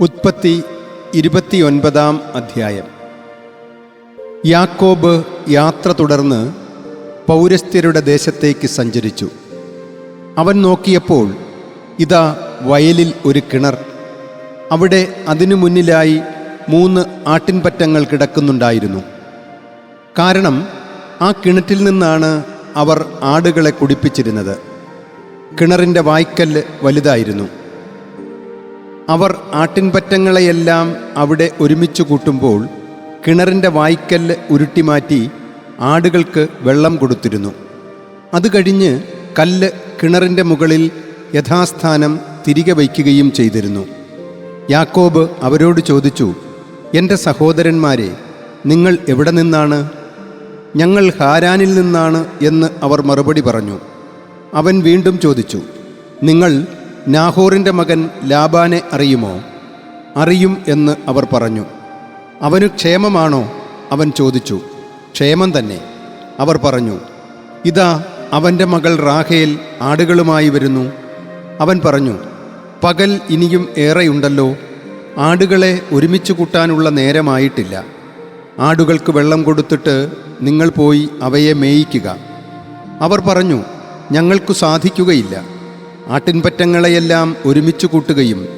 ഉത്പത്തി ഇരുപത്തിയൊൻപതാം അധ്യായം. യാക്കോബ് യാത്ര തുടർന്ന് പൗരസ്ത്യരുടെ ദേശത്തേക്ക് സഞ്ചരിച്ചു. അവൻ നോക്കിയപ്പോൾ ഇതാ വയലിൽ ഒരു കിണർ. അവിടെ അതിനു മുന്നിലായി മൂന്ന് ആട്ടിൻപറ്റങ്ങൾ കിടക്കുന്നുണ്ടായിരുന്നു. കാരണം ആ കിണറ്റിൽ നിന്നാണ് അവർ ആടുകളെ കുടിപ്പിച്ചിരുന്നത്. കിണറിന്റെ വായ്ക്കല്ല് വലുതായിരുന്നു. അവർ ആട്ടിൻപറ്റങ്ങളെയെല്ലാം അവിടെ ഒരുമിച്ച് കൂട്ടുമ്പോൾ കിണറിന്റെ വായ്ക്കല്ല് ഉരുട്ടിമാറ്റി ആടുകൾക്ക് വെള്ളം കൊടുത്തിരുന്നു. അത് കഴിഞ്ഞ് കല്ല് കിണറിന്റെ മുകളിൽ യഥാസ്ഥാനം തിരികെ വയ്ക്കുകയും ചെയ്തിരുന്നു. യാക്കോബ് അവരോട് ചോദിച്ചു എന്റെ സഹോദരന്മാരെ നിങ്ങൾ എവിടെ നിന്നാണ്? ഞങ്ങൾ ഹാരാനിൽ നിന്നാണ് എന്ന് അവർ മറുപടി പറഞ്ഞു. അവൻ വീണ്ടും ചോദിച്ചു നിങ്ങൾ നാഹോറിന്റെ മകൻ ലാബാനെ അറിയുമോ? അറിയും എന്ന് അവർ പറഞ്ഞു. അവനു ക്ഷേമമാണോ? അവൻ ചോദിച്ചു. ക്ഷേമം തന്നെ. അവർ പറഞ്ഞു ഇതാ അവന്റെ മകൾ റാഹേൽ ആടുകളുമായി വരുന്നു. അവൻ പറഞ്ഞു പകൽ ഇനിയും ഏറെയുണ്ടല്ലോ. ആടുകളെ ഒരുമിച്ച് കൂട്ടാനുള്ള നേരമായിട്ടില്ല. ആടുകൾക്ക് വെള്ളം കൊടുത്തിട്ട് നിങ്ങൾ പോയി അവയെ മേയിക്കുക. അവർ പറഞ്ഞു ഞങ്ങൾക്കു സാധിക്കുകയില്ല. ആട്ടിൻപറ്റങ്ങളെയെല്ലാം ഒരുമിച്ച് കൂട്ടുകയും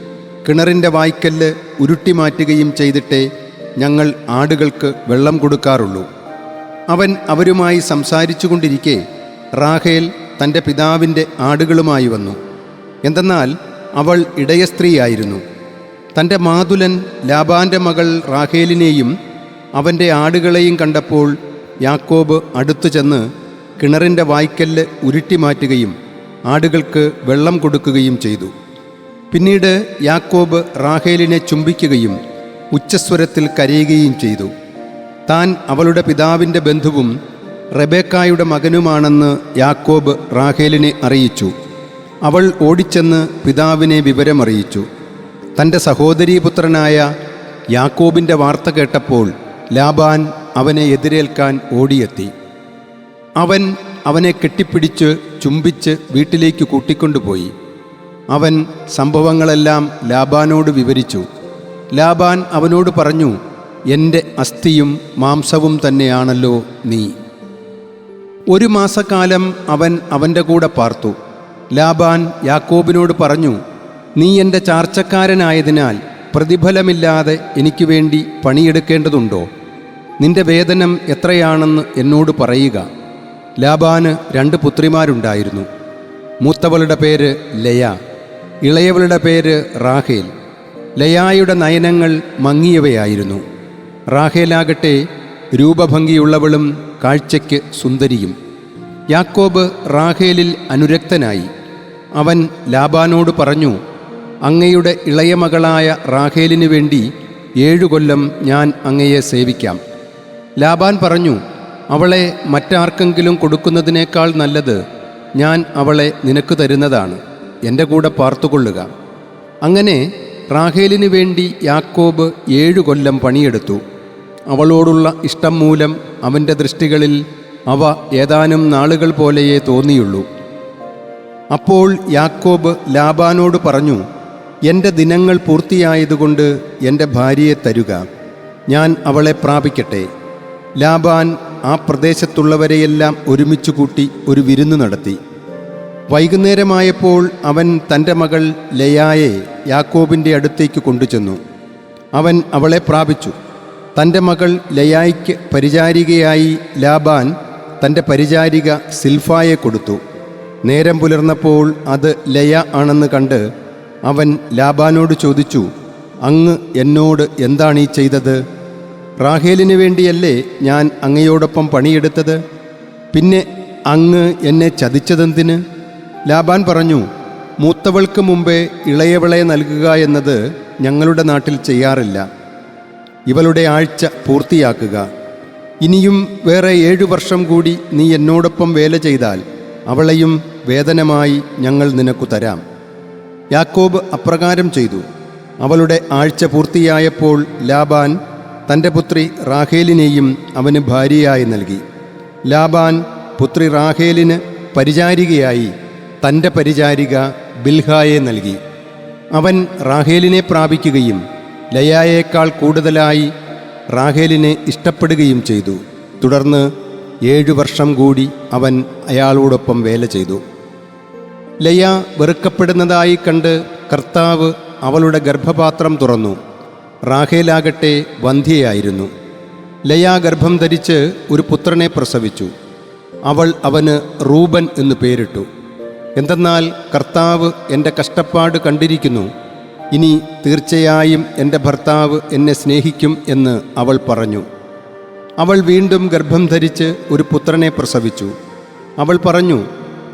കിണറിന്റെ വായ്ക്കല്ല് ഉരുട്ടി മാറ്റുകയും ചെയ്തിട്ടേ ഞങ്ങൾ ആടുകൾക്ക് വെള്ളം കൊടുക്കാറുള്ളൂ. അവൻ അവരുമായി സംസാരിച്ചു കൊണ്ടിരിക്കെ റാഹേൽ തന്റെ പിതാവിന്റെ ആടുകളുമായി വന്നു. എന്തെന്നാൽ അവൾ ഇടയസ്ത്രീയായിരുന്നു തന്റെ മാതുലൻ ലാബാന്റെ മകൾ റാഹേലിനെയും അവന്റെ ആടുകളെയും കണ്ടപ്പോൾ യാക്കോബ് അടുത്തു ചെന്ന് കിണറിന്റെ വായ്ക്കല്ല് ഉരുട്ടി മാറ്റുകയും ആടുകൾക്ക് വെള്ളം കൊടുക്കുകയും ചെയ്തു. പിന്നീട് യാക്കോബ് റാഹേലിനെ ചുംബിക്കുകയും ഉച്ചസ്വരത്തിൽ കരയുകയും ചെയ്തു. താൻ അവളുടെ പിതാവിന്റെ ബന്ധുവും റബേക്കായുടെ മകനുമാണെന്ന് യാക്കോബ് റാഹേലിനെ അറിയിച്ചു. അവൾ ഓടിച്ചെന്ന് പിതാവിനെ വിവരമറിയിച്ചു. തന്റെ സഹോദരീപുത്രനായ യാക്കോബിന്റെ വാർത്ത കേട്ടപ്പോൾ ലാബാൻ അവനെ എതിരേൽക്കാൻ ഓടിയെത്തി. അവൻ അവനെ കെട്ടിപ്പിടിച്ച് ചുംബിച്ച് വീട്ടിലേക്ക് കൂട്ടിക്കൊണ്ടുപോയി. അവൻ സംഭവങ്ങളെല്ലാം ലാബാനോട് വിവരിച്ചു. ലാബാൻ അവനോട് പറഞ്ഞു എന്റെ അസ്ഥിയും മാംസവും തന്നെയാണല്ലോ നീ. ഒരു മാസക്കാലം അവൻ അവന്റെ കൂടെ പാർത്തു. ലാബാൻ യാക്കോബിനോട് പറഞ്ഞു നീ എന്റെ ചാർച്ചക്കാരനായതിനാൽ പ്രതിഫലമില്ലാതെ എനിക്ക് വേണ്ടി പണിയെടുക്കേണ്ടതുണ്ടോ? നിന്റെ വേതനം എത്രയാണെന്ന് എന്നോട് പറയുക. ലാബാന് രണ്ട് പുത്രിമാരുണ്ടായിരുന്നു. മൂത്തവളുടെ പേര് ലയ ഇളയവളുടെ പേര് റാഹേൽ. ലയായുടെ നയനങ്ങൾ മങ്ങിയവയായിരുന്നു. റാഹേലാകട്ടെ രൂപഭംഗിയുള്ളവളും കാഴ്ചയ്ക്ക് സുന്ദരിയും. യാക്കോബ് റാഹേലിൽ അനുരക്തനായി. അവൻ ലാബാനോട് പറഞ്ഞു അങ്ങയുടെ ഇളയ മകളായ റാഹേലിനു വേണ്ടി ഏഴു കൊല്ലം ഞാൻ അങ്ങയെ സേവിക്കാം. ലാബാൻ പറഞ്ഞു അവളെ മറ്റാർക്കെങ്കിലും കൊടുക്കുന്നതിനേക്കാൾ നല്ലത് ഞാൻ അവളെ നിനക്ക് തരുന്നതാണ്. എന്റെ കൂടെ പാർത്തുകൊള്ളുക. അങ്ങനെ റാഹേലിനു വേണ്ടി യാക്കോബ് ഏഴു കൊല്ലം പണിയെടുത്തു. അവളോടുള്ള ഇഷ്ടം മൂലം അവന്റെ ദൃഷ്ടികളിൽ അവ ഏതാനും നാളുകൾ പോലെയേ തോന്നിയുള്ളൂ. അപ്പോൾ യാക്കോബ് ലാബാനോട് പറഞ്ഞു എന്റെ ദിനങ്ങൾ പൂർത്തിയായതുകൊണ്ട് എന്റെ ഭാര്യയെ തരുക. ഞാൻ അവളെ പ്രാപിക്കട്ടെ. ലാബാൻ ആ പ്രദേശത്തുള്ളവരെയെല്ലാം ഒരുമിച്ച് കൂട്ടി ഒരു വിരുന്ന് നടത്തി. വൈകുന്നേരമായപ്പോൾ അവൻ തന്റെ മകൾ ലയായെ യാക്കോബിന്റെ അടുത്തേക്ക് കൊണ്ടുചെന്നു. അവൻ അവളെ പ്രാപിച്ചു. തന്റെ മകൾ ലയായ്ക്ക് പരിചാരികയായി ലാബാൻ തന്റെ പരിചാരിക സിൽഫായെ കൊടുത്തു. നേരം പുലർന്നപ്പോൾ അത് ലയ ആണെന്ന് കണ്ട് അവൻ ലാബാനോട് ചോദിച്ചു അങ്ങ് എന്നോട് എന്താണ് ഈ ചെയ്തത്? റാഹേലിന് വേണ്ടിയല്ലേ ഞാൻ അങ്ങയോടൊപ്പം പണിയെടുത്തത്? പിന്നെ അങ്ങ് എന്നെ ചതിച്ചതെന്തിന്? ലാബാൻ പറഞ്ഞു മൂത്തവൾക്ക് മുമ്പേ ഇളയവളെ നൽകുക എന്നത് ഞങ്ങളുടെ നാട്ടിൽ ചെയ്യാറില്ല. ഇവളുടെ ആഴ്ച പൂർത്തിയാക്കുക. ഇനിയും വേറെ ഏഴു വർഷം കൂടി നീ എന്നോടൊപ്പം വേല ചെയ്താൽ അവളെയും വേതനമായി ഞങ്ങൾ നിനക്കു തരാം. യാക്കോബ് അപ്രകാരം ചെയ്തു. അവളുടെ ആഴ്ച പൂർത്തിയായപ്പോൾ ലാബാൻ തന്റെ പുത്രി റാഹേലിനെയും അവന് ഭാര്യയായി നൽകി. ലാബാൻ പുത്രി റാഹേലിന് പരിചാരികയായി തന്റെ പരിചാരിക ബിൽഹായെ നൽകി. അവൻ റാഹേലിനെ പ്രാപിക്കുകയും ലയായേക്കാൾ കൂടുതലായി റാഹേലിനെ ഇഷ്ടപ്പെടുകയും ചെയ്തു. തുടർന്ന് ഏഴു വർഷം കൂടി അവൻ അയാളോടൊപ്പം വേല ചെയ്തു. ലയ വെറുക്കപ്പെടുന്നതായി കണ്ട് കർത്താവ് അവളുടെ ഗർഭപാത്രം തുറന്നു. റാഹേലാകട്ടെ വന്ധ്യയായിരുന്നു. ലയാ ഗർഭം ധരിച്ച് ഒരു പുത്രനെ പ്രസവിച്ചു. അവൾ അവന് റൂബൻ എന്നു പേരിട്ടു. എന്തെന്നാൽ കർത്താവ് എന്റെ കഷ്ടപ്പാട് കണ്ടിരിക്കുന്നു. ഇനി തീർച്ചയായും എന്റെ ഭർത്താവ് എന്നെ സ്നേഹിക്കും എന്ന് അവൾ പറഞ്ഞു. അവൾ വീണ്ടും ഗർഭം ധരിച്ച് ഒരു പുത്രനെ പ്രസവിച്ചു. അവൾ പറഞ്ഞു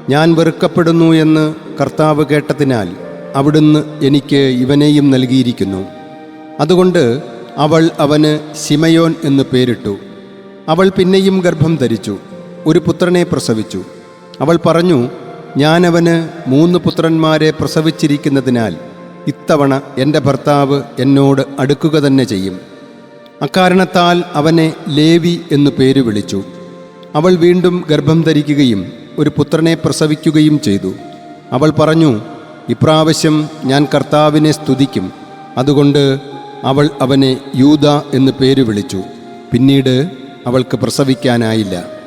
ഞാൻ വെറുക്കപ്പെടുന്നു എന്ന് കർത്താവ് കേട്ടതിനാൽ അവിടുന്ന് എനിക്ക് ഇവനെയും നൽകിയിരിക്കുന്നു. അതുകൊണ്ട് അവൾ അവന് ശിമയോൻ എന്ന് പേരിട്ടു. അവൾ പിന്നെയും ഗർഭം ധരിച്ചു. ഒരു പുത്രനെ പ്രസവിച്ചു. അവൾ പറഞ്ഞു ഞാനവന് മൂന്ന് പുത്രന്മാരെ പ്രസവിച്ചിരിക്കുന്നതിനാൽ ഇത്തവണ എന്റെ ഭർത്താവ് എന്നോട് അടുക്കുക തന്നെ ചെയ്യും. അക്കാരണത്താൽ അവനെ ലേവി എന്നു പേര് വിളിച്ചു. അവൾ വീണ്ടും ഗർഭം ധരിക്കുകയും ഒരു പുത്രനെ പ്രസവിക്കുകയും ചെയ്തു. അവൾ പറഞ്ഞു ഇപ്രാവശ്യം ഞാൻ കർത്താവിനെ സ്തുതിക്കും. അതുകൊണ്ട് അവൾ അവനെ യൂത എന്ന് പേര് വിളിച്ചു. പിന്നീട് അവൾക്ക് പ്രസവിക്കാനായില്ല.